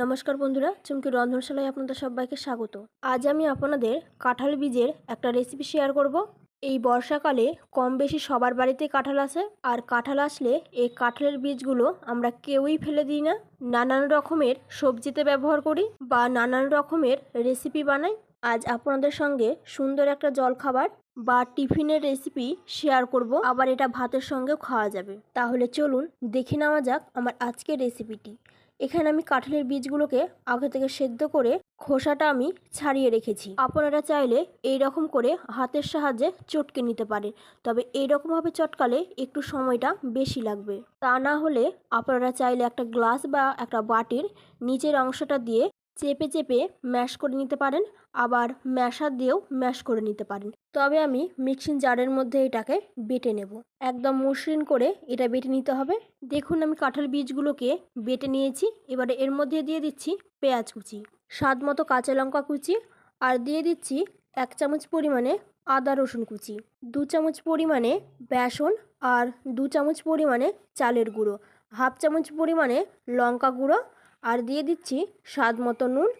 নমস্কার বন্ধুরা, চুমকি রন্ধনশালায় আপনাদের সবাইকে স্বাগত। আজ আমি আপনাদের কাঁঠাল বীজের একটা রেসিপি শেয়ার করব। এই বর্ষাকালে কম বেশি সবার বাড়িতে কাঁঠাল আসে, আর কাঁঠাল আসলে এই কাঁঠালের বীজগুলো আমরা কেউই ফেলে দিই না। নানান রকমের সবজিতে ব্যবহার করি বা নানান রকমের রেসিপি বানাই। আজ আপনাদের সঙ্গে সুন্দর একটা জলখাবার বা টিফিনের রেসিপি শেয়ার করব। আবার এটা ভাতের সঙ্গেও খাওয়া যাবে। তাহলে চলুন দেখে নেওয়া যাক আমার আজকের রেসিপিটি এখানে আমি কাঁঠালের বীজগুলোকে আগে থেকে সেদ্ধ করে খোসাটা আমি ছাড়িয়ে রেখেছি। আপনারা চাইলে এই রকম করে হাতের সাহায্যে চটকে নিতে পারে তবে এই রকমভাবে চটকালে একটু সময়টা বেশি লাগবে। তা না হলে আপনারা চাইলে একটা গ্লাস বা একটা বাটির নিচের অংশটা দিয়ে চেপে চেপে ম্যাশ করে নিতে পারেন, আবার ম্যাশার দিয়েও ম্যাশ করে নিতে পারেন। তবে আমি মিক্সিং জারের মধ্যে এটাকে বেটে নেব। একদম মসৃণ করে এটা বেটে নিতে হবে। দেখুন আমি কাঁঠাল বীজগুলোকে বেটে নিয়েছি। এবারে এর মধ্যে দিয়ে দিচ্ছি পেঁয়াজ কুচি, স্বাদ মতো কাঁচা লঙ্কা কুচি, আর দিয়ে দিচ্ছি এক চামচ পরিমাণে আদা রসুন কুচি, দু চামচ পরিমাণে বেসন, আর দু চামচ পরিমাণে চালের গুঁড়ো, হাফ চামচ পরিমাণে লঙ্কা গুঁড়ো আর দিয়ে দিচ্ছি স্বাদ মতো নুন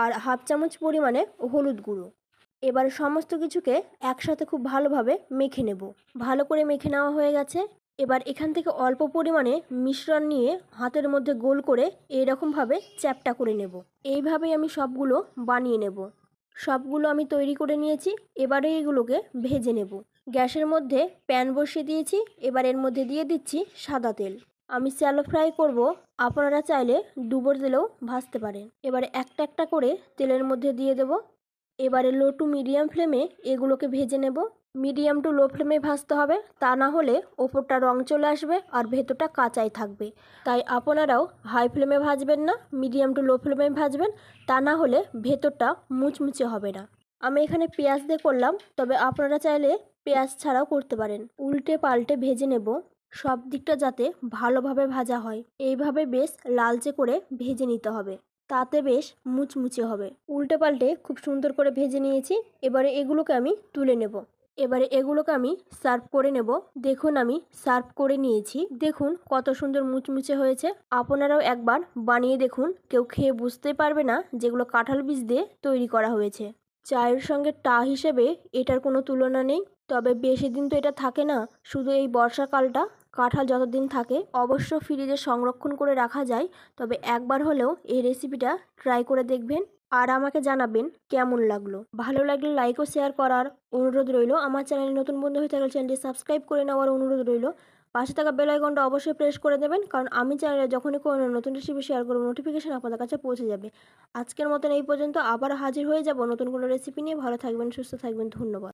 আর হাফ চামচ পরিমাণে হলুদ গুঁড়ো। এবার সমস্ত কিছুকে একসাথে খুব ভালোভাবে মেখে নেব। ভালো করে মেখে নেওয়া হয়ে গেছে। এবার এখান থেকে অল্প পরিমাণে মিশ্রণ নিয়ে হাতের মধ্যে গোল করে এইরকমভাবে চ্যাপটা করে নেব। এইভাবেই আমি সবগুলো বানিয়ে নেব। সবগুলো আমি তৈরি করে নিয়েছি। এবারে এগুলোকে ভেজে নেব। গ্যাসের মধ্যে প্যান বসিয়ে দিয়েছি। এবার এর মধ্যে দিয়ে দিচ্ছি সাদা তেল। আমি স্যালো ফ্রাই করব। আপনারা চাইলে ডুবোর তেলেও ভাজতে পারেন। এবারে একটা একটা করে তেলের মধ্যে দিয়ে দেব। এবারে লো টু মিডিয়াম ফ্লেমে এগুলোকে ভেজে নেব। মিডিয়াম টু লো ফ্লেমে ভাজতে হবে। তা না হলে ওপরটা রং চলে আসবে আর ভেতরটা কাঁচাই থাকবে। তাই আপনারাও হাই ফ্লেমে ভাজবেন না, মিডিয়াম টু লো ফ্লেমে ভাজবেন। তা না হলে ভেতরটা মুচমুচে হবে না। আমি এখানে পেঁয়াজ দিয়ে করলাম, তবে আপনারা চাইলে পেঁয়াজ ছাড়াও করতে পারেন। উল্টে পাল্টে ভেজে নেব। সব দিকটা যাতে ভালোভাবে ভাজা হয়। এইভাবে বেশ লালচে করে ভেজে নিতে হবে। তাতে বেশ মুচমুচে হবে। উল্টে পাল্টে খুব সুন্দর করে ভেজে নিয়েছি। এবারে এগুলোকে আমি তুলে নেব। এবারে এগুলোকে আমি সার্ভ করে নেব। দেখুন আমি সার্ভ করে নিয়েছি। দেখুন কত সুন্দর মুচমুচে হয়েছে। আপনারাও একবার বানিয়ে দেখুন। কেউ খেয়ে বুঝতে পারবে না যেগুলো কাঁঠাল বীজ দিয়ে তৈরি করা হয়েছে। চায়ের সঙ্গে টা হিসেবে এটার কোনো তুলনা নেই। তবে বেশি দিন তো এটা থাকে না, শুধু এই বর্ষাকালটা, কাঁঠাল যতদিন থাকে। অবশ্য ফ্রিজে সংরক্ষণ করে রাখা যায়, তবে একবার হলেও এই রেসিপিটা ট্রাই করে দেখবেন আর আমাকে জানাবেন কেমন লাগল। ভালো লাগলে লাইক ও শেয়ার করার অনুরোধ রইল। আমার চ্যানেলে নতুন বন্ধু হয়ে থাকলে চ্যানেলটি সাবস্ক্রাইব করে নেওয়ার অনুরোধ রইল। পাশে থাকা বেল আইকনটা অবশ্যই প্রেস করে দেবেন কারণ আমি চ্যানেলে যখনই কোনো নতুন রেসিপি শেয়ার করব নোটিফিকেশান আপনাদের কাছে পৌঁছে যাবে। আজকের মতন এই পর্যন্ত, আবার হাজির হয়ে যাব নতুন কোনো রেসিপি নিয়ে। ভালো থাকবেন, সুস্থ থাকবেন, ধন্যবাদ।